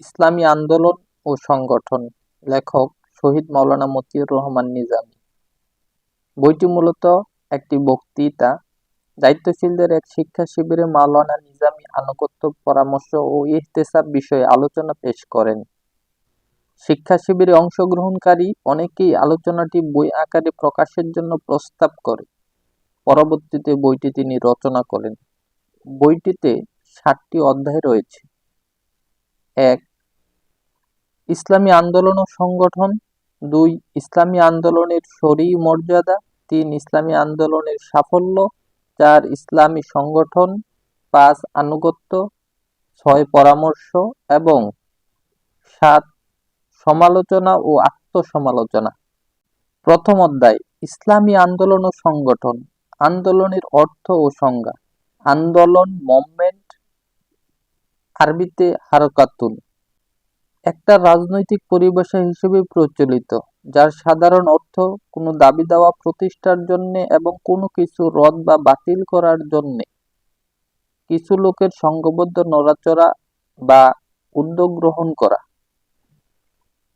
ইসলামী আন্দোলন ও সংগঠন। লেখক, শহীদ মতিউর রহমান নিজামী। বইটি মূলত একটি বক্তৃতা। দায়িত্বশীলদের এক শিক্ষা শিবিরে মাওলানা নিজামী আনুগত্য, পরামর্শ ও ইহতেসাব বিষয়ে আলোচনা পেশ করেন। শিক্ষা শিবিরে অংশগ্রহণকারী অনেকেই আলোচনাটি বই আকারে প্রকাশের জন্য প্রস্তাব করে। পরবর্তীতে বইটি তিনি রচনা করেন। বইটিতে ষাটটি অধ্যায় রয়েছে। এক, ইসলামী আন্দোলন ও সংগঠন। দুই, ইসলামী আন্দোলনের শরী মর্যাদা। তিন, ইসলামী আন্দোলনের সাফল্য। চার, ইসলামী সংগঠন। পাঁচ, আনুগত্য। ছয়, পরামর্শ। এবং সাত, সমালোচনা ও আত্মসমালোচনা। প্রথম অধ্যায়, ইসলামী আন্দোলন ও সংগঠন। আন্দোলনের অর্থ ও সংজ্ঞা। আন্দোলন, মুভমেন্ট আরবিতে হারকাতুন। একটা রাজনৈতিক পরিভাষা হিসেবে প্রচলিত, যার সাধারণ অর্থ কোনো দাবি দেওয়া প্রতিষ্ঠার জন্য এবং কোনো কিছু রদ বা বাতিল করার জন্য। কিছু লোকের সংঘবদ্ধ নড়াচড়া বা উদ্যোগ গ্রহণ করা।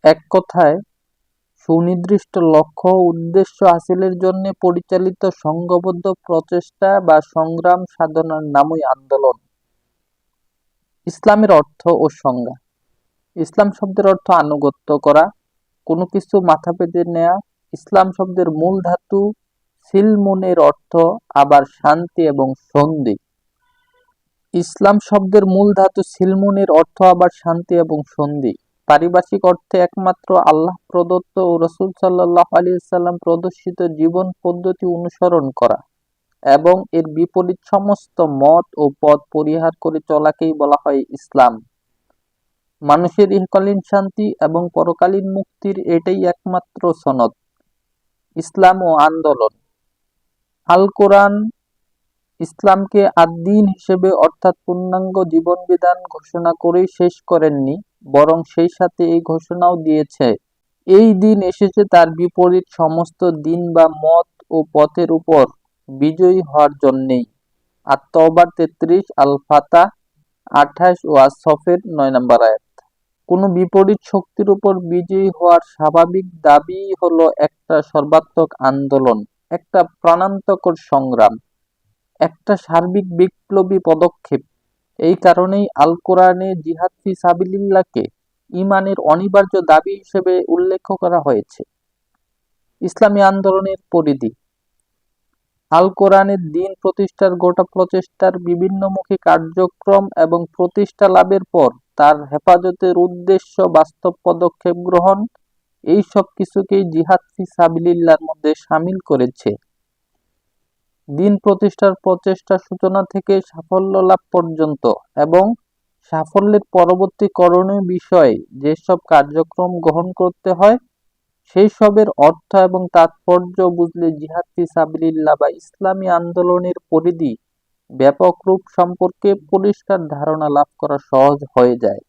এক কথায় সুনির্দিষ্ট লক্ষ্য ও উদ্দেশ্য হাসিলের জন্য পরিচালিত সংঘবদ্ধ প্রচেষ্টা বা সংগ্রাম সাধনার নামই আন্দোলন। ইসলামের অর্থ ও সংজ্ঞা। ইসলাম শব্দের অর্থ আনুগত্য করা, কোনো কিছু মাথা পেতে নেয়া। ইসলাম শব্দের মূল ধাতু সিলমুনের অর্থ আবার শান্তি এবং সন্ধি। ইসলাম শব্দের মূল ধাতু সিলমুনের অর্থ আবার শান্তি এবং সন্ধি। পারিভাষিক অর্থে একমাত্র আল্লাহ প্রদত্ত ও রসুল সাল্লাহ আলী সাল্লাম প্রদর্শিত জীবন পদ্ধতি অনুসরণ করা এবং এর বিপরীত সমস্ত মত ও পথ পরিহার করে চলাকেই বলা হয় ইসলাম। মানুষের ইহকালীন শান্তি এবং পরকালীন মুক্তির এটাই একমাত্র সনদ। ইসলাম ও আন্দোলন। আল কোরআন ইসলামকে আদ্দিন হিসেবে অর্থাৎ পূর্ণাঙ্গ জীবন বিধান ঘোষণা করেই শেষ করেননি। বরং সেই সাথে এই ঘোষণাও দিয়েছে, এই দিন এসেছে তার বিপরীত সমস্ত দিন বা মত ও পথের উপর বিজয়ী হওয়ার জন্যেই। আত্মবার তেত্রিশ আল ফাতা আঠাশ ও আসফের নয় নম্বর আয়াত। কোনো বিপরীত শক্তির উপর বিজয়ী হওয়ার স্বাভাবিক দাবি হলো একটা সর্বাত্মক আন্দোলন, একটা প্রাণান্তকর সংগ্রাম, একটা সার্বিক বিপ্লবী পদক্ষেপ। এই কারণেই আল কোরআনে জিহাদ ফি সাবিলিল্লাহকে ইমানের অনিবার্য দাবি হিসেবে উল্লেখ করা হয়েছে। ইসলামী আন্দোলনের পরিধি। আল কোরআনের দিন প্রতিষ্ঠার গোটা প্রচেষ্টার বিভিন্নমুখী কার্যক্রম এবং প্রতিষ্ঠা লাভের পর তার হেফাজতের উদ্দেশ্য বাস্তব পদক্ষেপ গ্রহণ, এই সব কিছুকেই জিহাদ ফি সাবিলিল্লার মধ্যে সামিল করেছে। দিন প্রতিষ্ঠার প্রচেষ্টা সূচনা থেকে সাফল্য লাভ পর্যন্ত এবং সাফল্যের পরবর্তী করণীয় বিষয়ে যেসব কার্যক্রম গ্রহণ করতে হয় সেই সবের অর্থ এবং তাৎপর্য বুঝলে জিহাদ ফিসাবিল্লাহ বা ইসলামী আন্দোলনের পরিধি ব্যাপক রূপ সম্পর্কে পরিষ্কার ধারণা লাভ করা সহজ হয়ে যায়।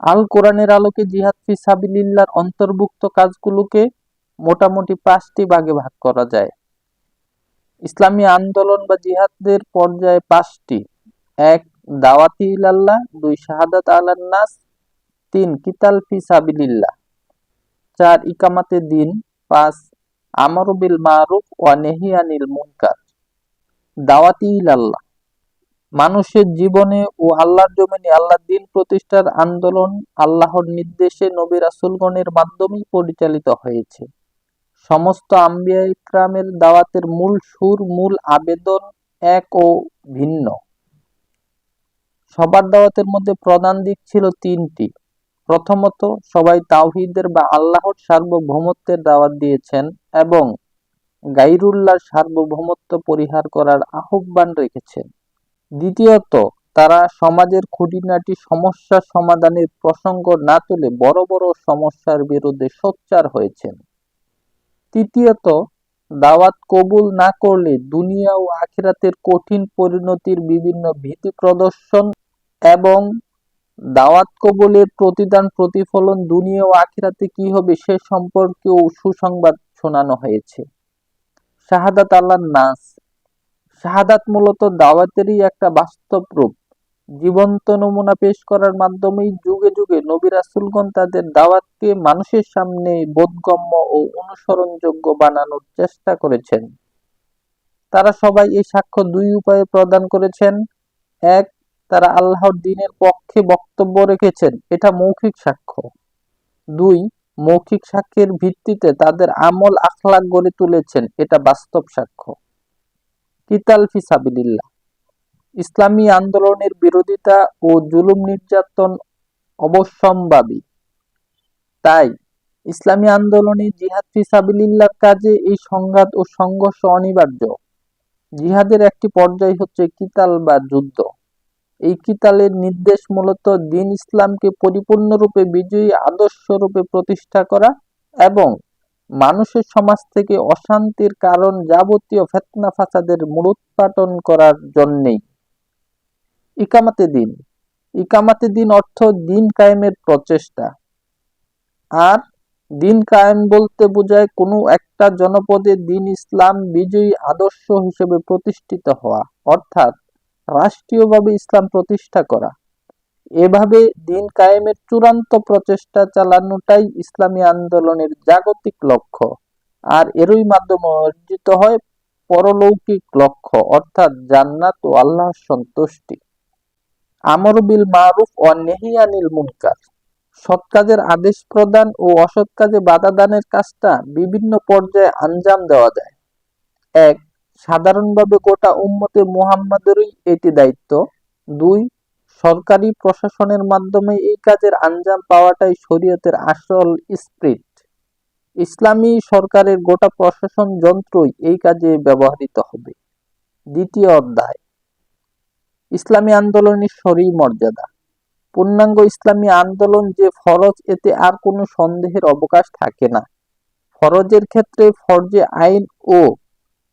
আল কোরআনের আলোকে জিহাদ ফিসাবিল্লার অন্তর্ভুক্ত কাজগুলোকে মোটামুটি পাঁচটি ভাগে ভাগ করা যায়। ইসলামী আন্দোলন বা জিহাদের পর্যায়ে পাঁচটি। এক, দাওয়াতি ইলাল্লাহ। দুই, শাহাদাত আলান নাস। তিন, কিতাল ফি সাবিলিল্লাহ। চার, ইকামাতে দিন। পাঁচ, আমর বিল মারুফ ওয়া নেহিয়ানিল মুনকার। দাওয়াতি ইলাল্লাহ। মানুষের জীবনে ও আল্লাহর জমিনে আল্লাহ দিন প্রতিষ্ঠার আন্দোলন আল্লাহর নির্দেশে নবী রাসুলগণের মাধ্যমেই পরিচালিত হয়েছে। সমস্ত আম্বিয়া ইকরামের দাওয়াতের মূল সুর, মূল আবেদন এক ও ভিন্ন। সবার দাওয়াতের মধ্যে প্রধান দিক ছিল তিনটি। প্রথমত, সবাই তাওহিদের বা আল্লাহর সার্বভৌমত্বের দাওয়াত দিয়েছেন এবং গাইরুল্লাহর সার্বভৌমত্ব পরিহার করার আহ্বান রেখেছেন। দ্বিতীয়ত, তারা সমাজের খুঁটিনাটি সমস্যা সমাধানের প্রসঙ্গ না তুলে বড় বড় সমস্যার বিরুদ্ধে সোচ্চার হয়েছেন। তৃতীয়ত, দাওয়াত কবুল না করলে দুনিয়া ও আখিরাতের কঠিন পরিণতির বিভিন্ন ভীতি প্রদর্শন এবং দাওয়াত কবুলের প্রতিদান প্রতিফলন দুনিয়া ও আখিরাতে কি হবে সে সম্পর্কেও সুসংবাদ শোনানো হয়েছে। শাহাদাত আল্লাহ নাস। শাহাদাত মূলত দাওয়াতেরই একটা বাস্তব রূপ। জীবন্ত নমুনা পেশ করার মাধ্যমেই যুগে যুগে নবী রাসূলগণ তাদের দাওয়াতকে মানুষের সামনে বোধগম্য ও অনুসরণযোগ্য বানানোর চেষ্টা করেছেন। তারা সবাই এই সাক্ষ্য দুই উপায়ে প্রদান করেছেন। এক, তারা আল্লাহর দিনের পক্ষে বক্তব্য রেখেছেন, এটা মৌখিক সাক্ষ্য। দুই, মৌখিক সাক্ষ্যের ভিত্তিতে তাদের আমল আখলাক গড়ে তুলেছেন, এটা বাস্তব সাক্ষ্য। কিতাল ফি সাবিলিল্লাহ। ইসলামী আন্দোলনের বিরোধিতা ও জুলুম নির্যাতন অবশ্যম্ভাবী। তাই, ইসলামী আন্দোলনে জিহাদ ফি সাবিলিল্লাহর কাজে এই সংঘাত ও সংঘর্ষ অনিবার্য। জিহাদের একটি পর্যায় হচ্ছে কিতাল বা যুদ্ধ। এই কিতালের নির্দেশ মূলত দিন ইসলামকে পরিপূর্ণরূপে বিজয়ী আদর্শরূপে প্রতিষ্ঠা করা এবং মানুষের সমাজ থেকে অশান্তির কারণ যাবতীয় ফেতনা ফাসাদের মূলোৎপাটন করার জন্যেই। ইকামাতে দিন। ইকামাতে দিন অর্থ দিন কায়েমের প্রচেষ্টা। আর দিন কায়েম বলতে বোঝায় কোনো একটা জনপদে দিন ইসলাম বিজয়ী আদর্শ হিসেবে প্রতিষ্ঠিত হওয়া, অর্থাৎ রাষ্ট্রীয়ভাবে ইসলাম প্রতিষ্ঠা করা। এভাবে দিন কায়েমের চূড়ান্ত প্রচেষ্টা চালানোটাই ইসলামী আন্দোলনের জাগতিক লক্ষ্য। আর এরই মাধ্যমে অর্জিত হয় পরলৌকিক লক্ষ্য, অর্থাৎ জান্নাত ও আল্লাহর সন্তুষ্টি। আমর বিল মারুফ ও নেহিয়ানিল মুনকার। সৎ কাজের আদেশ প্রদান ও অসৎ কাজে বাধা দানের কাজটা বিভিন্ন পর্যায়ে আঞ্জাম দেওয়া যায়। এক, সাধারণভাবে গোটা উম্মতে মুহাম্মাদেরই এটি দায়িত্ব। দুই, সরকারি প্রশাসনের মাধ্যমে এই কাজের আঞ্জাম পাওয়াটাই শরীয়তের আসল স্প্রিট। ইসলামী সরকারের গোটা প্রশাসন যন্ত্রই এই কাজে ব্যবহৃত হবে। দ্বিতীয় অধ্যায় ইসলামী আন্দোলনের শরীর মর্যাদা। পূর্ণাঙ্গ ইসলামী আন্দোলন যে ফরজ, এতে আর কোনো সন্দেহের অবকাশ থাকে না। ফরজের ক্ষেত্রে ফরজে আইন ও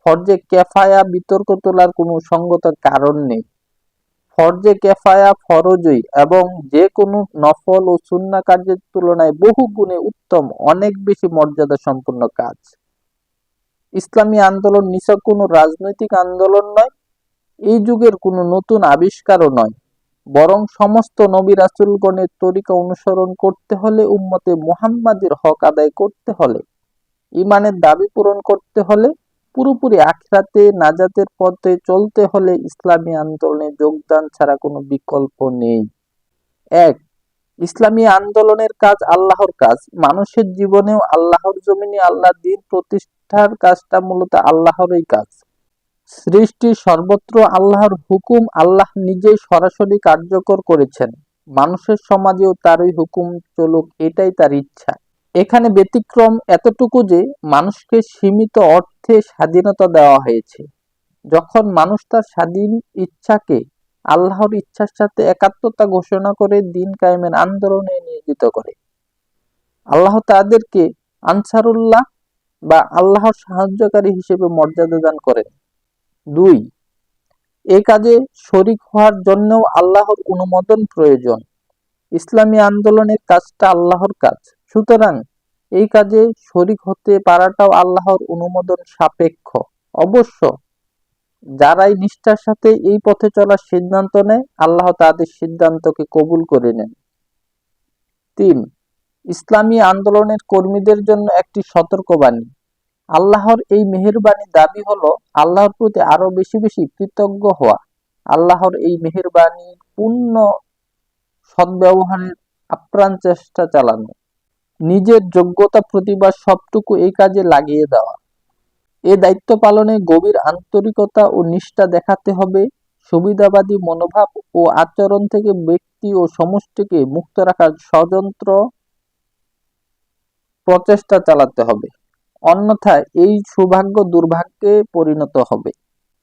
ফরজে ক্যাফায়া বিতর্ক তোলার কোনো সঙ্গত কারণ নেই। ফরজে ক্যাফায়া ফরজই এবং যে কোনো নফল ও সুন্না কার্যের তুলনায় বহু গুণে উত্তম, অনেক বেশি মর্যাদা সম্পন্ন কাজ। ইসলামী আন্দোলন নিছক কোনো রাজনৈতিক আন্দোলন নয় এই যুগের কোনো নতুন আবিষ্কারও নয়। বরং সমস্ত নবী রাসুলগণের তরিকা অনুসরণ করতে হলে, উম্মতে মুহাম্মাদের হক আদায় করতে হলে ইমানের দাবি পূরণ করতে হলে, পুরোপুরি আখরাতে নাজাতের পথে চলতে হলে ইসলামী আন্দোলনে যোগদান ছাড়া কোনো বিকল্প নেই। এক, ইসলামী আন্দোলনের কাজ আল্লাহর কাজ। মানুষের জীবনেও আল্লাহর জমিনে আল্লাহ দিন প্রতিষ্ঠার কাজটা মূলত আল্লাহরই কাজ। সৃষ্টি সর্বত্র আল্লাহর হুকুম আল্লাহ নিজেই সরাসরি কার্যকর করেছেন। মানুষের সমাজেও তারই হুকুম চলুক, এটাই তার ইচ্ছা। এখানে ব্যতিক্রম এতটুকু যে মানুষকে সীমিত অর্থে স্বাধীনতা দেওয়া হয়েছে। যখন মানুষ তার স্বাধীন ইচ্ছাকে আল্লাহর ইচ্ছার সাথে একাত্মতা ঘোষণা করে দিন কায়েমের আন্দোলনে নিয়োজিত করে। আল্লাহ তাদেরকে আনসারুল্লাহ বা আল্লাহর সাহায্যকারী হিসেবে মর্যাদা দান করেন। দুই, এ কাজে শরিক হওয়ার জন্যও আল্লাহর অনুমোদন প্রয়োজন। ইসলামী আন্দোলনের কাজটা আল্লাহর কাজ। সুতরাং এই কাজে শরিক হতে পারাটাও আল্লাহর অনুমোদন সাপেক্ষ। অবশ্য যারাই নিষ্ঠার সাথে এই পথে চলার সিদ্ধান্ত নেয়, আল্লাহ তাদের সিদ্ধান্তকে কবুল করে নেন। তিন, ইসলামী আন্দোলনের কর্মীদের জন্য একটি সতর্কবাণী। আল্লাহর এই মেহেরবানি দাবি হলো আল্লাহর প্রতি আরও বেশি বেশি কৃতজ্ঞ হওয়া। আল্লাহর এই মেহেরবানির পূর্ণ সদ্ব্যবহারের আপ্রাণ চেষ্টা চালানো। নিজের যোগ্যতা, প্রতিভা সবটুকু এই কাজে লাগিয়ে দেওয়া। এ দায়িত্ব পালনে গভীর আন্তরিকতা ও নিষ্ঠা দেখাতে হবে। সুবিধাবাদী মনোভাব ও আচরণ থেকে ব্যক্তি ও সমষ্টিকে মুক্ত রাখার স্বতন্ত্র প্রচেষ্টা চালাতে হবে। অন্যথায় এই সৌভাগ্য দুর্ভাগ্যে পরিণত হবে।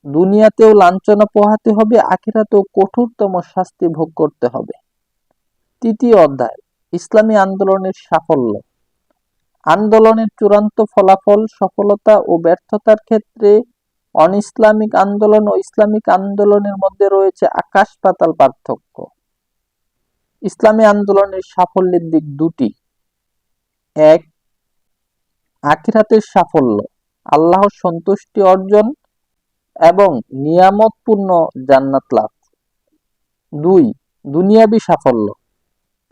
দুনিয়াতেও লাঞ্ছনা পোহাতে হবে, আখিরাতেও কঠোরতম শাস্তি ভোগ করতে হবে। তৃতীয় অধ্যায়, ইসলামী আন্দোলনের সাফল্য। আন্দোলনের চূড়ান্ত ফলাফল, সফলতা ও ব্যর্থতার ক্ষেত্রে অন ইসলামিক আন্দোলন ও ইসলামিক আন্দোলনের মধ্যে রয়েছে আকাশ পাতাল পার্থক্য। ইসলামী আন্দোলনের সাফল্যের দিক দুটি। এক আখিরাতের সাফল্য, আল্লাহর সন্তুষ্টি অর্জন এবং নিয়ামতপূর্ণ জান্নাত লাভ। দুই, দুনিয়াবি সাফল্য,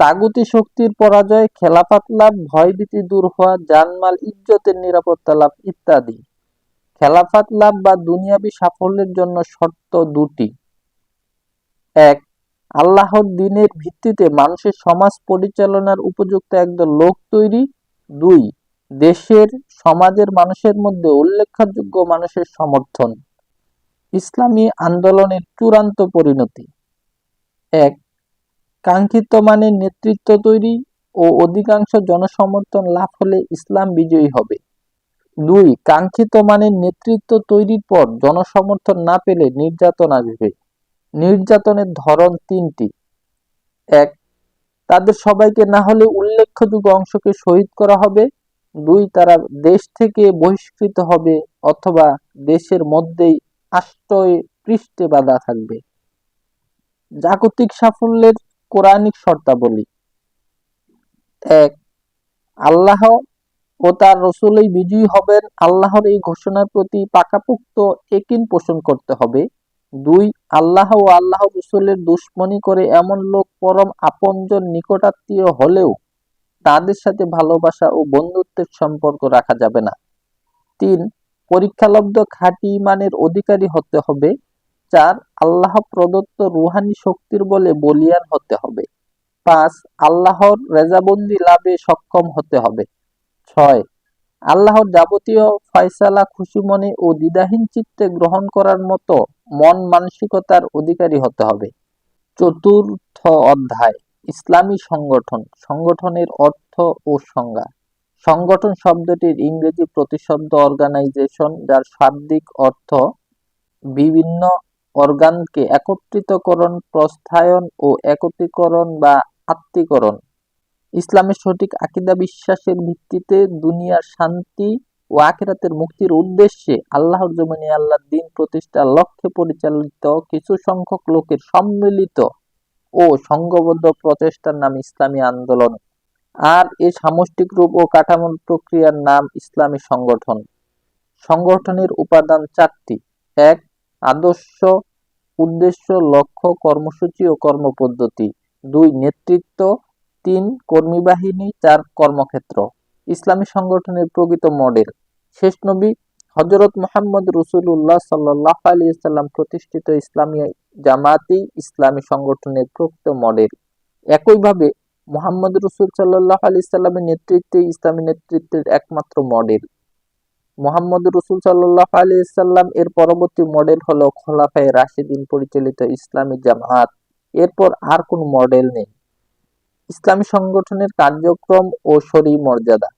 তাগুতি শক্তির পরাজয়, খেলাফাত লাভ, ভয়ভীতি দূর হওয়া, জানমাল ইজ্জতের নিরাপত্তা লাভ ইত্যাদি। খেলাফাত লাভ বা দুনিয়াবি সাফল্যের জন্য শর্ত দুটি। এক, আল্লাহর দিনের ভিত্তিতে মানুষের সমাজ পরিচালনার উপযুক্ত একদল লোক তৈরি। দুই দেশের, সমাজের মানুষের মধ্যে উল্লেখযোগ্য মানুষের সমর্থন। ইসলামী আন্দোলনের চূড়ান্ত পরিণতি। এক, কাঙ্ক্ষিত মানের নেতৃত্ব তৈরি ও অধিকাংশ জনসমর্থন লাভ হলে ইসলাম বিজয়ী হবে। দুই, কাঙ্ক্ষিত মানের নেতৃত্ব তৈরির পর জনসমর্থন না পেলে নির্যাতন আসবে। নির্যাতনের ধরন তিনটি। এক, তাদের সবাইকে না হলে উল্লেখযোগ্য অংশকে শহীদ করা হবে। দুই তারা দেশ থেকে বহিষ্কৃত হবে অথবা দেশের মধ্যেই আশ্রয় পৃষ্ঠে বাধা থাকবে। জাগতিক সাফল্যের কোরআনিক শর্তাবলী। এক, আল্লাহ ও তার রসুলই বিজয়ী হবেন আল্লাহর এই ঘোষণার প্রতি পাকাপোক্ত একিন পোষণ করতে হবে। দুই, আল্লাহ ও আল্লাহ রসুলের দুশ্মনী করে এমন লোক পরম আপনজন নিকটাত্মীয় হলেও তাদের সাথে ভালোবাসা ও বন্ধুত্বের সম্পর্ক রাখা যাবে না। তিন, পরীক্ষালব্ধ খাঁটি ইমানের অধিকারী হতে হবে। চার, আল্লাহ প্রদত্ত রুহানি শক্তির বলে বলিয়ান হতে হবে। পাঁচ, আল্লাহর রেজাবন্দি লাভে সক্ষম হতে হবে। ছয়, আল্লাহর যাবতীয় ফয়সালা খুশি মনে ও দ্বিধাহীন চিত্তে গ্রহণ করার মতো মন মানসিকতার অধিকারী হতে হবে। চতুর্থ অধ্যায়। ইসলামী সংগঠন, সংগঠনের অর্থ ও সংজ্ঞা। সংগঠন শব্দটির ইংরেজি প্রতিশব্দ অর্গানাইজেশন, যার শাব্দিক অর্থ বিভিন্ন অর্গানকে একত্রিতকরণ, প্রস্থায়ন ও একত্রীকরণ বা আত্মীকরণ। ইসলামের সঠিক আকিদা বিশ্বাসের ভিত্তিতে দুনিয়ার শান্তি ও আখিরাতের মুক্তির উদ্দেশ্যে আল্লাহর জমিনে আল্লাহর দিন প্রতিষ্ঠার লক্ষ্যে পরিচালিত কিছু সংখ্যক লোকের সম্মিলিত ও সংঘবদ্ধ প্রচেষ্টার নাম ইসলামী আন্দোলন। আর এ সামষ্টিক রূপ ও কাঠামোর প্রক্রিয়ার নাম ইসলামী সংগঠন। সংগঠনের উপাদান চারটি। এক, আদর্শ, উদ্দেশ্য, লক্ষ্য, কর্মসূচি ও কর্মপদ্ধতি। দুই, নেতৃত্ব। তিন কর্মী বাহিনী চার, কর্মক্ষেত্র। ইসলামী সংগঠনের প্রকৃত মডেল। শেষ নবী হজরত মোহাম্মদ রসুল্লাহ সাল্লাহ আলী সাল্লাম প্রতিষ্ঠিত ইসলামী জামাতি ইসলামী সংগঠনের প্রকৃত মডেল। একইভাবে মোহাম্মদ রসুল সাল্লাহ আলি সাল্লামের নেতৃত্বে ইসলামী নেতৃত্বের একমাত্র মডেল। মোহাম্মদ রসুল সাল্লাহ আলি সাল্লাম এর পরবর্তী মডেল হলো খোলাফায় রাশিদিন পরিচালিত ইসলামী জামাত। এরপর আর কোন মডেল নেই। ইসলামী সংগঠনের কার্যক্রম ও শরী মর্যাদা।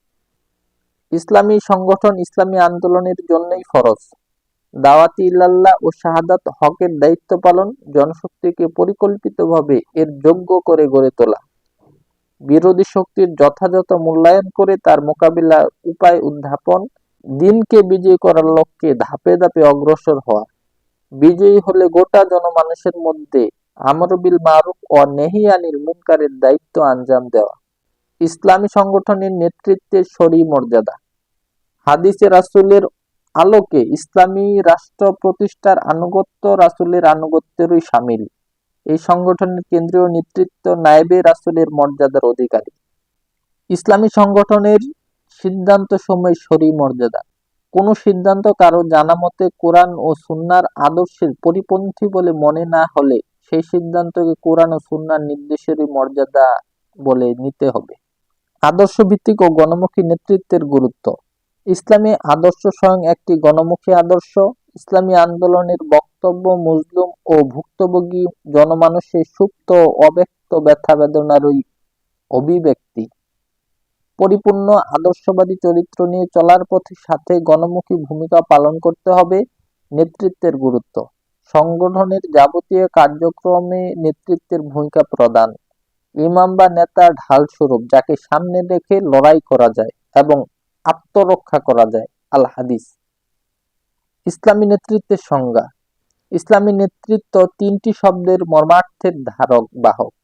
ইসলামী সংগঠন ইসলামী আন্দোলনের জন্যই ফরজ। দাওয়াতি ইল্লাল্লাহ ও শাহাদাত হকের দায়িত্ব পালন জনশক্তিকে পরিকল্পিতভাবে এর যোগ্য করে গড়ে তোলা। বিরোধী শক্তির যথাযথ মূল্যায়ন করে তার মোকাবিলার উপায় উদ্ধাপন দিনকে বিজয়ী করার লক্ষ্যে ধাপে ধাপে অগ্রসর হওয়া। বিজয়ী হলে গোটা জনমানুষের মধ্যে আমরবিল মারুফ ও নেহিয়ানির মুনকারের দায়িত্ব আঞ্জাম দেওয়া। ইসলামী সংগঠনের নেতৃত্বের সরি মর্যাদা। হাদিসে রাসুলের আলোকে ইসলামী রাষ্ট্র প্রতিষ্ঠার আনুগত্য রাসুলের আনুগত্যেরই সামিল। এই সংগঠনের কেন্দ্রীয় নেতৃত্ব নায়েবে রাসুলের মর্যাদার অধিকারী। ইসলামী সংগঠনের সিদ্ধান্ত সময় সরি মর্যাদা কোন সিদ্ধান্ত কারও জানা মতে কোরআন ও সুন্নার আদর্শের পরিপন্থী বলে মনে না হলে সেই সিদ্ধান্তকে কোরআন ও সুন্নার নির্দেশেরই মর্যাদা বলে নিতে হবে। আদর্শ ভিত্তিক ও গণমুখী নেতৃত্বের গুরুত্ব। ইসলামী আদর্শ স্বয়ং একটি গণমুখী আদর্শ। ইসলামী আন্দোলনের বক্তব্য মুসলিম ও ভুক্তভোগী জনমানুষের সুপ্ত অব্যক্ত ব্যথা বেদনারই অভিব্যক্তি। পরিপূর্ণ আদর্শবাদী চরিত্র নিয়ে চলার পথে সাথে গণমুখী ভূমিকা পালন করতে হবে নেতৃত্বের গুরুত্ব। সংগঠনের যাবতীয় কার্যক্রমে নেতৃত্বের ভূমিকা প্রদান ইমাম বা নেতা ঢাল স্বরূপ, যাকে সামনে রেখে লড়াই করা যায় এবং আত্মরক্ষা করা যায়, আল হাদিস। ইসলামী নেতৃত্বের সংজ্ঞা। ইসলামী নেতৃত্ব তিনটি শব্দের মর্মার্থের ধারক, বাহক।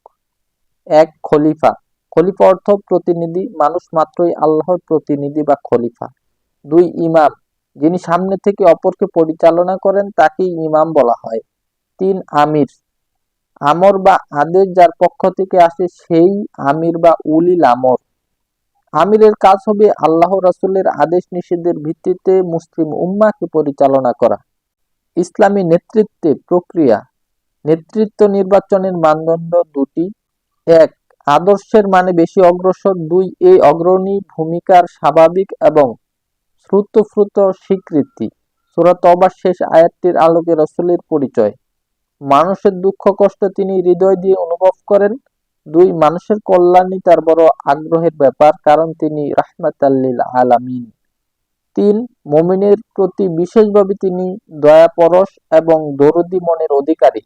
এক, খলিফা। খলিফা অর্থ প্রতিনিধি, মানুষ মাত্রই আল্লাহর প্রতিনিধি বা খলিফা। দুই, ইমাম। যিনি সামনে থেকে অপরকে পরিচালনা করেন, তাকেই ইমাম বলা হয়। তিন, আমির। আমর বা আদেশ যার পক্ষ থেকে আসে, সেই আমির বা উলিল আমর। আমিরের কাজ হবে আল্লাহ রাসূলের আদেশ নিষেধের ভিত্তিতে মুসলিম উম্মাকে পরিচালনা করা। ইসলামী নেতৃত্বে প্রক্রিয়া। নেতৃত্ব নির্বাচনের মানদণ্ড দুটি। এক, আদর্শের মানে বেশি অগ্রসর। দুই, এই অগ্রণী ভূমিকার স্বাভাবিক এবং শ্রুতফ্রুত স্বীকৃতি। সুরাত তবার শেষ আয়াতটির আলোকে রসুলের পরিচয়। মানুষের দুঃখ কষ্ট তিনি হৃদয় দিয়ে অনুভব করেন। দুই মানুষের কল্যাণই তার বড় আগ্রহের ব্যাপার, কারণ তিনি রাহমাতাল্লিল আলামিন। তিন, মুমিনের প্রতি বিশেষভাবে তিনি দয়াপরশ এবং দরদি মনের অধিকারী।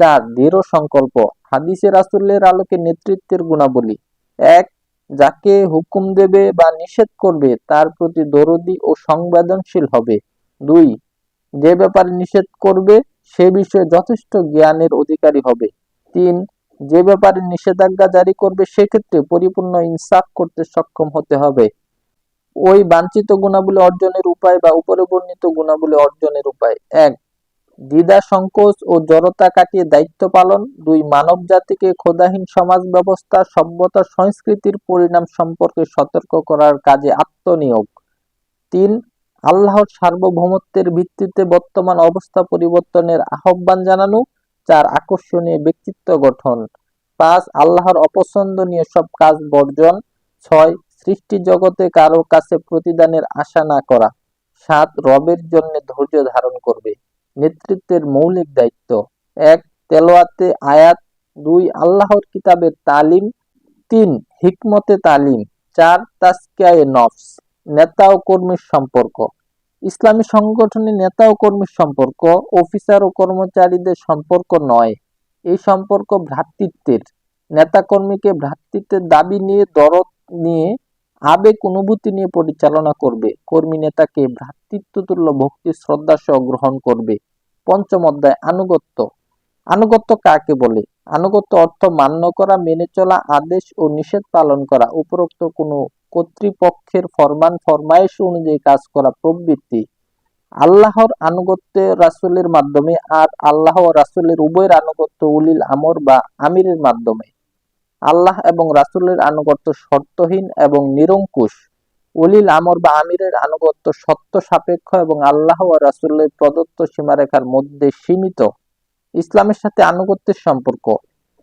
চার, দৃঢ় সংকল্প, হাদিসে রাসূলের আলোকে নেতৃত্বের গুণাবলী। এক, যাকে হুকুম দেবে বা নিষেধ করবে, তার প্রতি দরদি ও সংবেদনশীল হবে। দুই, যে ব্যাপারে নিষেধ করবে, সে বিষয়ে যথেষ্ট জ্ঞানের অধিকারী হবে। তিন যে ব্যাপারে নিষেধাজ্ঞা জারি করবে, সেক্ষেত্রে পরিপূর্ণ ইনসাফ করতে সক্ষম হতে হবে। ওই বাঞ্ছিত গুণাবলী অর্জনের উপায় বা উপরে বর্ণিত গুণাবলী অর্জনের উপায়। এক, দ্বিধা, সংকোচ ও জড়তা কাটিয়ে দায়িত্ব পালন। দুই মানব জাতিকে ক্ষুধাহীন সমাজ ব্যবস্থা, সভ্যতা, সংস্কৃতির পরিণাম সম্পর্কে সতর্ক করার কাজে আত্মনিয়োগ। তিন, আল্লাহর সার্বভৌমত্বের ভিত্তিতে বর্তমান অবস্থা পরিবর্তনের আহ্বান জানানো। চার আকর্ষণীয় ব্যক্তিত্ব গঠন। পাঁচ, আল্লাহর অপছন্দনীয় সব কাজ বর্জন। ছয়, সৃষ্টি জগতে কারও কাছে প্রতিদানের আশা না করা। সাত, রবের জন্য ধৈর্য ধারণ করবে। নেতৃত্বের মৌলিক দায়িত্ব। এক তেলোয়াতে আয়াত। দুই, আল্লাহর কিতাবের তালিম। তিন, হিকমতে তালিম। চার, তাস্কিয়ায়ে নফস। নেতা ও কর্মীর সম্পর্ক। ইসলামী সংগঠনের নেতা ও কর্মীর সম্পর্ক, অফিসার ও কর্মচারীদের সম্পর্ক নয়। এই সম্পর্ক ভ্রাতৃত্বের। নেতা কর্মীকে ভ্রাতৃত্বের দাবি নিয়ে, দরদ নিয়ে, আবেগ অনুভূতি নিয়ে পরিচালনা করবে। কর্মী নেতাকে ভ্রাতৃত্বতুল্য ভক্তি, শ্রদ্ধা সহ গ্রহণ করবে। পঞ্চম অধ্যায়, আনুগত্য। আনুগত্য কাকে বলে? আনুগত্য অর্থ মান্য করা, মেনে চলা, আদেশ ও নিষেধ পালন করা। উপরোক্ত কোনো কর্তৃপক্ষের ফরমান ফরমায়েশ অনুযায়ী কাজ করা প্রবৃত্তি। আল্লাহর আনুগত্য রাসুলের মাধ্যমে আর আল্লাহ রাসুলের উভয়ের আনুগত্য উলিল আমর বা আমিরের মাধ্যমে। আল্লাহ এবং রাসুলের আনুগত্য শর্তহীন এবং নিরঙ্কুশ। উলিল আমর বা আমিরের আনুগত্য সত্য সাপেক্ষ এবং আল্লাহ ও রাসুলের প্রদত্ত সীমারেখার মধ্যে সীমিত। ইসলামের সাথে আনুগত্যের সম্পর্ক।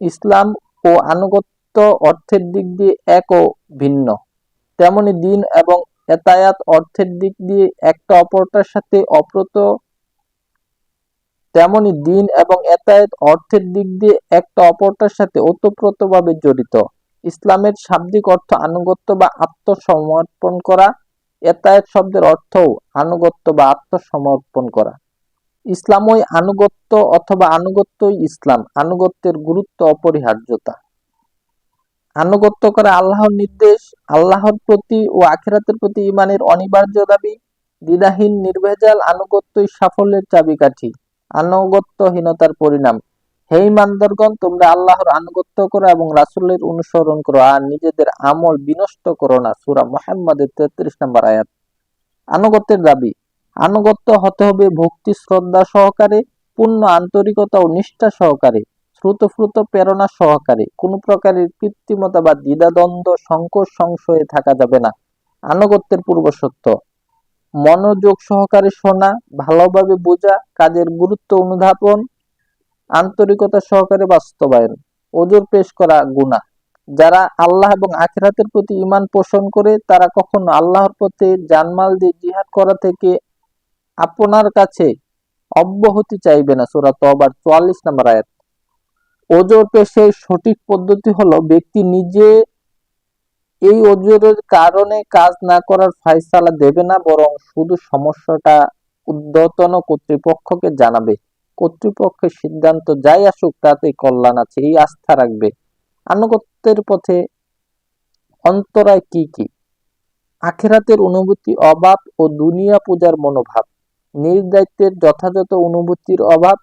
ইসলাম ও আনুগত্য অর্থের দিক দিয়ে এক ও ভিন্ন। তেমনি দিন এবং এতায়াত অর্থের দিক দিয়ে একটা অপরটার সাথে অপ্রত। তেমনি দিন এবং এতায়াত অর্থের দিক দিয়ে একটা অপরটার সাথে ওতপ্রোতভাবে জড়িত। ইসলামের শাব্দিক অর্থ আনুগত্য বা আত্মসমর্পণ করা। এতায়াত শব্দের অর্থও আনুগত্য বা আত্মসমর্পণ করা। ইসলামই আনুগত্য অথবা আনুগত্যই ইসলাম। আনুগত্যের গুরুত্ব অপরিহার্যতা। আনুগত্য করা আল্লাহর নির্দেশ, আল্লাহর প্রতি ও আখেরাতের প্রতি ইমানের অনিবার্য দাবি, দ্বিধাহীন, নির্ভেজাল, আনুগত্যই সাফল্যের চাবিকাঠি, আনুগত্যহীনতার পরিণাম। হে ইমানদারগণ তোমরা আল্লাহর আনুগত্য করো এবং রাসুলের অনুসরণ করো আর নিজেদের আমল বিনষ্ট করো না। সুরা মোহাম্মদের তেত্রিশ নম্বর আয়াত। আনুগত্যের দাবি, আনুগত্য হতে হবে ভক্তি, শ্রদ্ধা সহকারে, পূর্ণ আন্তরিকতা ও নিষ্ঠা সহকারে। শ্রুতফ্রুত প্রেরণা সহকারে কোনো প্রকারের কৃত্রিমতা বা দ্বিধাদ্বন্দ্ব সংকোচ সংশয়ে থাকা যাবে না। আনুগত্যের পূর্বসত্য মনোযোগ সহকারে শোনা, ভালোভাবে বোঝা, কাজের গুরুত্ব অনুধাবন, আন্তরিকতা সহকারে বাস্তবায়ন, ওজোর পেশ করা গুণা যারা আল্লাহ এবং আখিরাতের প্রতি ইমান পোষণ করে, তারা কখনো আল্লাহর পথে জানমাল দিয়ে জিহাদ করা থেকে আপনার কাছে অব্যাহতি চাইবে না। সুরা তবার চুয়াল্লিশ নম্বর আয়াত। ওজোর পেশের সঠিক পদ্ধতি হলো ব্যক্তি নিজে এই ওজোরের কারণে কাজ না করার ফায়সালা দেবে না, বরং শুধু সমস্যাটা উদ্যতন কর্তৃপক্ষকে জানাবে। কর্তৃপক্ষের সিদ্ধান্ত যাই আসুক তাতে কল্যাণ আছে, এই আস্থা রাখবে। আনুগত্যের পথে অন্তরায় কি কি? আখেরাতের অনুভূতি অভাব ও দুনিয়া পূজার মনোভাব। নির্দায়িত্বের যথাযথ অনুভূতির অভাব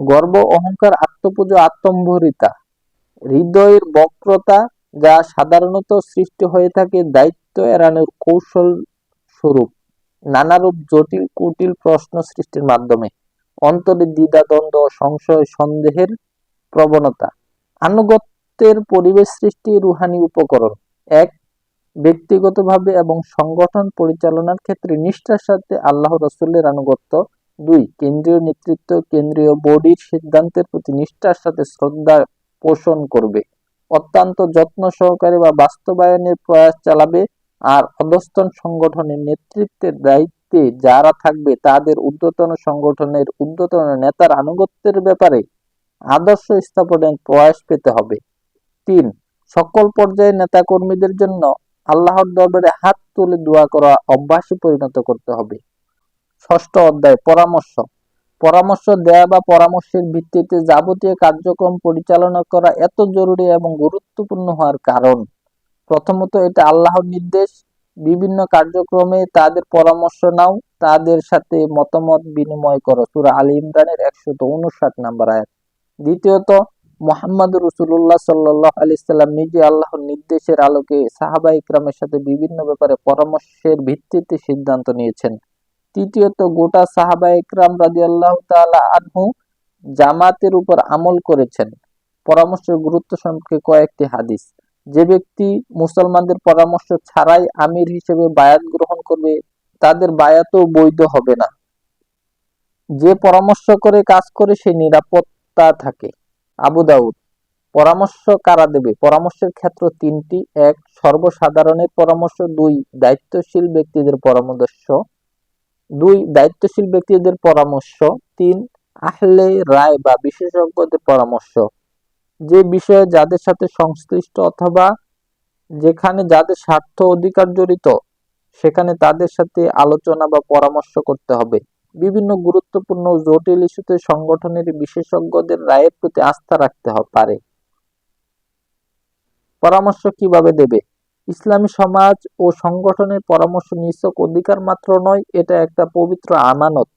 গর্ব, অহংকার, আত্মপুজো, আত্মম্ভরিতা। হৃদয়ের বক্রতা যা সাধারণত সৃষ্টি হয়ে থাকে দায়িত্ব এড়ানোর কৌশল স্বরূপ। নানারূপ জটিল, কুটিল প্রশ্ন সৃষ্টির মাধ্যমে। অন্তরে দ্বিধাদ্বন্দ্ব সংশয়, সন্দেহের প্রবণতা। আনুগত্যের পরিবেশ সৃষ্টি, রুহানি, উপকরণ। এক, ব্যক্তিগতভাবে এবং সংগঠন পরিচালনার ক্ষেত্রে নিষ্ঠার সাথে আল্লাহ রসুলের আনুগত্য দুই, কেন্দ্রীয় নেতৃত্ব কেন্দ্রীয় বডির সিদ্ধান্তের প্রতি নিষ্ঠার সাথে শ্রদ্ধা পোষণ করবে। অত্যন্ত যত্ন সহকারে বা বাস্তবায়নের প্রয়াস চালাবে আর অধস্তন সংগঠনের নেতৃত্বের দায়িত্বে যারা থাকবে তাদের ঊর্ধ্বতন সংগঠনের ঊর্ধ্বতন নেতার আনুগত্যের ব্যাপারে আদর্শ স্থাপনের প্রয়াস পেতে হবে। তিন, সকল পর্যায়ে নেতাকর্মীদের জন্য আল্লাহর দরবারে হাত তুলে দোয়া করা অভ্যাসে পরিণত করতে হবে। ষষ্ঠ অধ্যায়, পরামর্শ। পরামর্শ দেয়া বা পরামর্শের ভিত্তিতে যাবতীয় কার্যক্রম পরিচালনা করা এত জরুরি এবং গুরুত্বপূর্ণ হওয়ার কারণ। প্রথমত, এটা আল্লাহর নির্দেশ। বিভিন্ন কার্যক্রমে তাদের পরামর্শ নাও। তাদের সাথে মতামত বিনিময় করো। সুরা আলী ইমরানের একশত উনষাট নাম্বার আয়াত। দ্বিতীয়ত, মোহাম্মদ রসুল্লাহ সাল্লাহ আলি সাল্লাম নিজে আল্লাহর নির্দেশের আলোকে সাহাবা ইকরামের সাথে বিভিন্ন ব্যাপারে পরামর্শের ভিত্তিতে সিদ্ধান্ত নিয়েছেন। তৃতীয়ত গোটা সাহাবা ইকরাম রাজি আল্লাহ আনহু জামাতের উপর আমল করেছেন। পরামর্শের গুরুত্ব সম্পর্কে কয়েকটি হাদিস। যে ব্যক্তি মুসলমানদের পরামর্শ ছাড়াই আমির হিসেবে বায়াত গ্রহণ করবে, তাদের বায়াতও বৈধ হবে না। যে পরামর্শ করে কাজ করে, সে নিরাপত্তা থাকে। আবু দাউদ, পরামর্শ কারা দেবে? পরামর্শের ক্ষেত্র তিনটি। এক, সর্বসাধারণের পরামর্শ। দুই, দায়িত্বশীল ব্যক্তিদের পরামর্শ। দুই দায়িত্বশীল ব্যক্তিদের পরামর্শ। তিন, আহলে রায় বা বিশেষজ্ঞদের পরামর্শ। যে বিষয়ে যাদের সাথে সংশ্লিষ্ট অথবা যেখানে যাদের স্বার্থ অধিকার জড়িত, সেখানে তাদের সাথে আলোচনা বা পরামর্শ করতে হবে। বিভিন্ন গুরুত্বপূর্ণ জটিল ইস্যুতে সংগঠনের বিশেষজ্ঞদের রায়ের প্রতি আস্থা রাখতে পারে। পরামর্শ কীভাবে দেবে? ইসলামী সমাজ ও সংগঠনের পরামর্শ নিছক অধিকার মাত্র নয়, এটা একটা পবিত্র আমানত।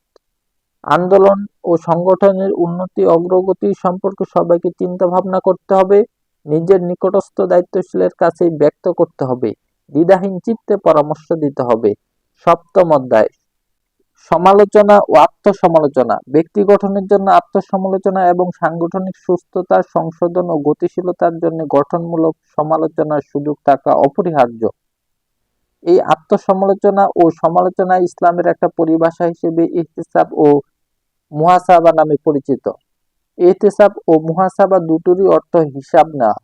আন্দোলন ও সংগঠনের উন্নতি অগ্রগতি সম্পর্কে সবাইকে চিন্তা ভাবনা করতে হবে, নিজের নিকটস্থ দায়িত্বশীলের কাছে ব্যক্ত করতে হবে, দ্বিধাহীন চিত্তে পরামর্শ দিতে হবে। সপ্তম অধ্যায় সমালোচনা ও আত্মসমালোচনা, ব্যক্তি গঠনের জন্য আত্মসমালোচনা এবং সাংগঠনিক সুস্থতার সংশোধন ও গতিশীলতার জন্য গঠনমূলক সমালোচনার সুযোগ থাকা অপরিহার্য। এই আত্মসমালোচনা ও সমালোচনা ইসলামের একটা পরিভাষা হিসেবে ইহতিসাব ও মুহাসাবা নামে পরিচিত। ইহতিসাব ও মুহাসাবা দুটোরই অর্থ হিসাব নেওয়া।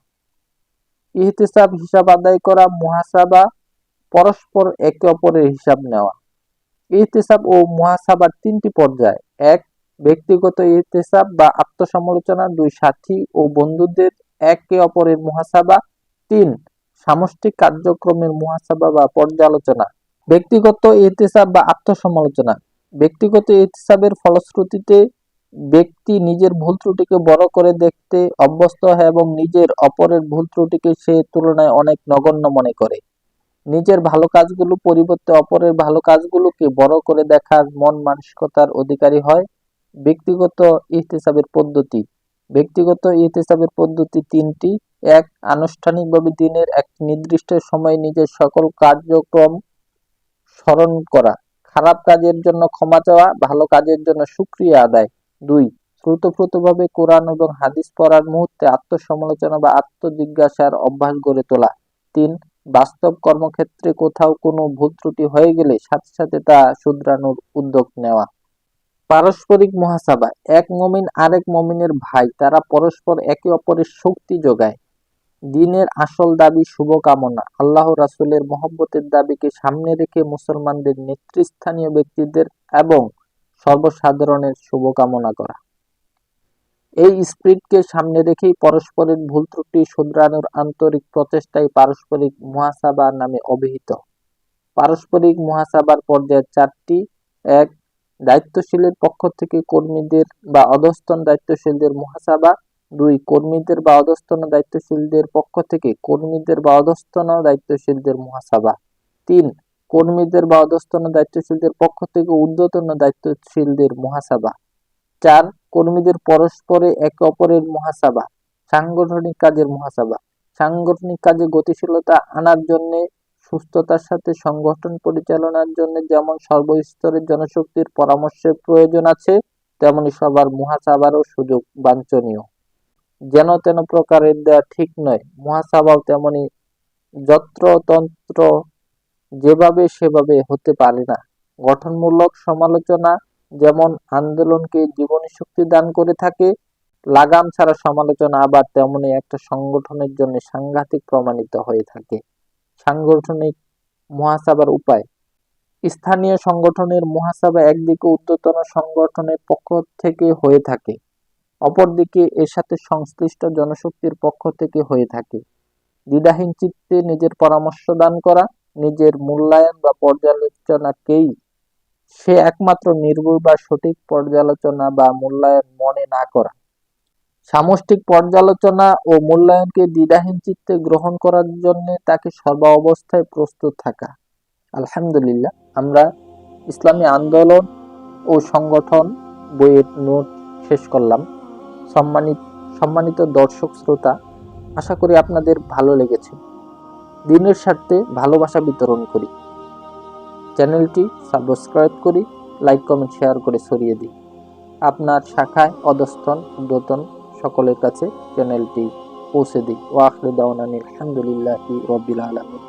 ইহতিসাব হিসাব আদায় করা, মুহাসাবা পরস্পর একে অপরের হিসাব নেওয়া। ইহতিসাব ও মুহাসাবার তিনটি পর্যায়। এক, ব্যক্তিগত ইহতিসাব বা আত্মসমালোচনা, দুই, সাথী ও বন্ধুদের একে অপরের মুহাসাবা, তিন, সামষ্টিক কার্যক্রমের মুহাসাবা বা পর্যালোচনা। ব্যক্তিগত ইহতিসাব বা আত্মসমালোচনা। ব্যক্তিগত ইহতিসাবের ফলশ্রুতিতে ব্যক্তি নিজের ভুল ত্রুটিকে বড় করে দেখতে অভ্যস্ত হয় এবং নিজের অপরের ভুল ত্রুটিকে সে তুলনায় অনেক নগণ্য মনে করে। নিজের ভালো কাজগুলো পরিবর্তে অপরের ভালো কাজগুলোকে বড় করে দেখার মন মানসিকতার অধিকারী হয়। ব্যক্তিগত ইহতিসাবের পদ্ধতি। ব্যক্তিগত ইহতিসাবের পদ্ধতি তিনটি। এক, আনুষ্ঠানিকভাবে দিনের এক নির্দিষ্ট সময় নিজের সকল কার্যক্রম স্মরণ করা। খারাপ কাজের জন্য ক্ষমা চাওয়া, ভালো কাজের জন্য সুক্রিয়া আদায়। দুই স্রোতপ্রোতভাবে কোরআন এবং হাদিস পড়ার মুহূর্তে আত্মসমালোচনা বা আত্মজিজ্ঞাসার অভ্যাস গড়ে তোলা। তিন বাস্তব কর্মক্ষেত্রে কোথাও কোনো ভুল ত্রুটি হয়ে গেলে সাথে সাথে তা শুধরানোর উদ্যোগ নেওয়া। পারস্পরিক মহাসাবা এক মমিন আরেক মমিনের ভাই, তারা পরস্পর একে অপরের শক্তি যোগায়। দিনের আসল দাবি শুভকামনা, আল্লাহ রাসুলের মহব্বতের দাবিকে সামনে রেখে মুসলমানদের নেতৃস্থানীয় ব্যক্তিদের এবং সর্বসাধারণের শুভকামনা করা। এই স্পিরিটকে সামনে রেখেই পরস্পরের ভুল ত্রুটি শুধরানোর আন্তরিক প্রচেষ্টাই পারস্পরিক মহাসাবা নামে অভিহিত। পারস্পরিক মহাসাবার পর্যায়ে চারটি। এক, দায়িত্বশীলের পক্ষ থেকে কর্মীদের বা অধস্তন দায়িত্বশীলদের মহাসাবা দুই, কর্মীদের বা অধস্তন দায়িত্বশীলদের পক্ষ থেকে কর্মীদের বা অধস্তন দায়িত্বশীলদের মহাসাবা তিন, কর্মীদের বা অধস্তন দায়িত্বশীলদের পক্ষ থেকে ঊর্ধ্বতন দায়িত্বশীলদের মহাসাবা চার কর্মীদের পরস্পরে একে অপরের মহাসাবা, সাংগঠনিক কাজের মহাসাবা। সাংগঠনিক কাজে গতিশীলতা আনার জন্য, সুস্থতার সাথে সংগঠন পরিচালনার জন্য যেমন সর্বস্তরের জনশক্তির পরামর্শের প্রয়োজন আছে, তেমনি সবার মুহাসাবারও সুযোগ বাঞ্ছনীয়। যেন তেন প্রকারের দেওয়া ঠিক নয়, মুহাসাবাও তেমনি যত্রতন্ত্র যেভাবে সেভাবে হতে পারে না। গঠনমূলক সমালোচনা যেমন আন্দোলনকে জীবনী শক্তি দান করে থাকে, লাগাম ছাড়া সমালোচনা আবার তেমনি একটা সংগঠনের জন্য সাংঘাতিক প্রমাণিত হয়ে থাকে। সাংগঠনিক মহাসভার উপায়। স্থানীয় সংগঠনের মহাসভা একদিকে ঊর্ধ্বতন সংগঠনের পক্ষ থেকে হয়ে থাকে, অপরদিকে এর সাথে সংশ্লিষ্ট জনশক্তির পক্ষ থেকে হয়ে থাকে। দ্বিধাহীন চিত্তে নিজের পরামর্শ দান করা, নিজের মূল্যায়ন বা পর্যালোচনাকেই সে একমাত্র নির্ভুল বা সঠিক পর্যালোচনা বা মূল্যায়ন মনে না করা। সামষ্টিক পর্যালোচনা ও মূল্যায়নকে দ্বিধাহীন চিত্তে গ্রহণ করার জন্য তাকে সর্ব অবস্থায় প্রস্তুত থাকা। আলহামদুলিল্লাহ, আমরা ইসলামী আন্দোলন ও সংগঠন বইয়ের নোট শেষ করলাম। সম্মানিত সম্মানিত দর্শক শ্রোতা, আশা করি আপনাদের ভালো লেগেছে। দিনের স্বার্থে ভালোবাসা বিতরণ করি। চ্যানেলটি সাবস্ক্রাইব করি, লাইক, কমেন্ট, শেয়ার করে ছড়িয়ে দিই। আপনার শাখায় অধস্তন উদ্যতন সকলের কাছে চ্যানেলটি পৌঁছে দিই। ওয়াখরুদ্দাওয়ানিল আলহামদুলিল্লাহ রবিল আলমী